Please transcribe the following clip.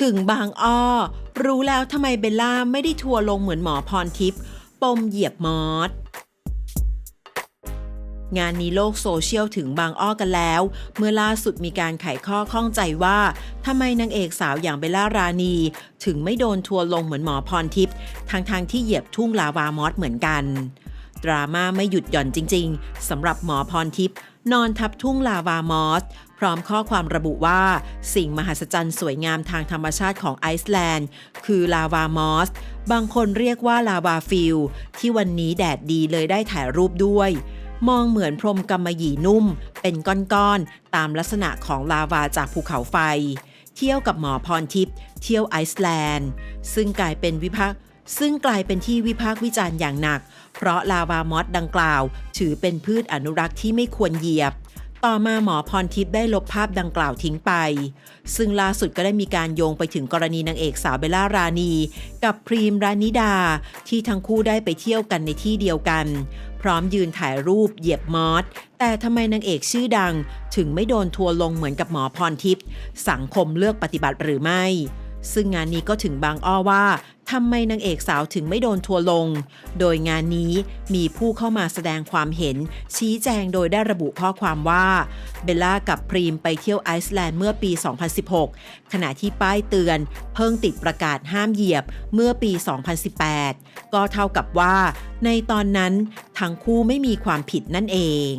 ถึงบางอ้อ รู้แล้วทำไมเบลล่าไม่ได้ทัวร์ลงเหมือนหมอพรทิพย์ปมเหยียบมอสงานนี้โลกโซเชียลถึงบางอ้อกันแล้ว เมื่อล่าสุดมีการไขข้อข้องใจว่าทำไมนางเอกสาวอย่างเบลล่ารานี ถึงไม่โดนทัวร์ลงเหมือนหมอพรทิพย์ทางทางที่เหยียบทุ่งลาวามอสเหมือนกัน ดราม่าไม่หยุดหย่อนจริง ๆสำหรับหมอพรทิพย์นอนทับทุ่งลาวามอส พร้อมข้อความระบุว่า สิ่งมหัศจรรย์สวยงามทางธรรมชาติของไอซ์แลนด์ คือลาวามอส บางคนเรียกว่าลาวาฟิลที่วันนี้แดดดีเลยได้ถ่ายรูปด้วย มองเหมือนพรมกำมะหยี่นุ่ม เป็นก้อนๆ ตามลักษณะของลาวาจากภูเขาไฟ เที่ยวกับหมอพรทิพย์เที่ยวไอซ์แลนด์ ซึ่งกลายเป็นวิพากษ์ซึ่งกลายเป็นที่วิพากษ์วิจารณ์อย่างหนัก เพราะลาวามอสดังกล่าว ถือเป็นพืชอนุรักษ์ที่ไม่ควรเหยียบ ต่อมาหมอพรทิพย์ได้ลบภาพดังกล่าวทิ้งไป ซึ่งล่าสุดก็ได้มีการโยงไปถึงกรณีนางเอกสาวเบลล่ารานี กับพรีมรานิดา ที่ทั้งคู่ได้ไปเที่ยวกันในที่เดียวกัน พร้อมยืนถ่ายรูปเหยียบมอส แต่ทำไมนางเอกชื่อดัง ถึงไม่โดนทัวลงเหมือนกับหมอพรทิพย์สังคมเลือกปฏิบัติหรือไม่ซึ่งงานนี้ก็ถึงบางอ้อว่า ทำไมนางเอกสาวถึงไม่โดนทัวลง โดยงานนี้มีผู้เข้ามาแสดงความเห็น ชี้แจงโดยได้ระบุข้อความว่า เบลล่ากับพรีมไปเที่ยวไอซ์แลนด์เมื่อปี 2016 ขณะที่ป้ายเตือน เพิ่งติดประกาศห้ามเหยียบเมื่อปี 2018 ก็เท่ากับว่า ในตอนนั้นทั้งคู่ไม่มีความผิดนั่นเอง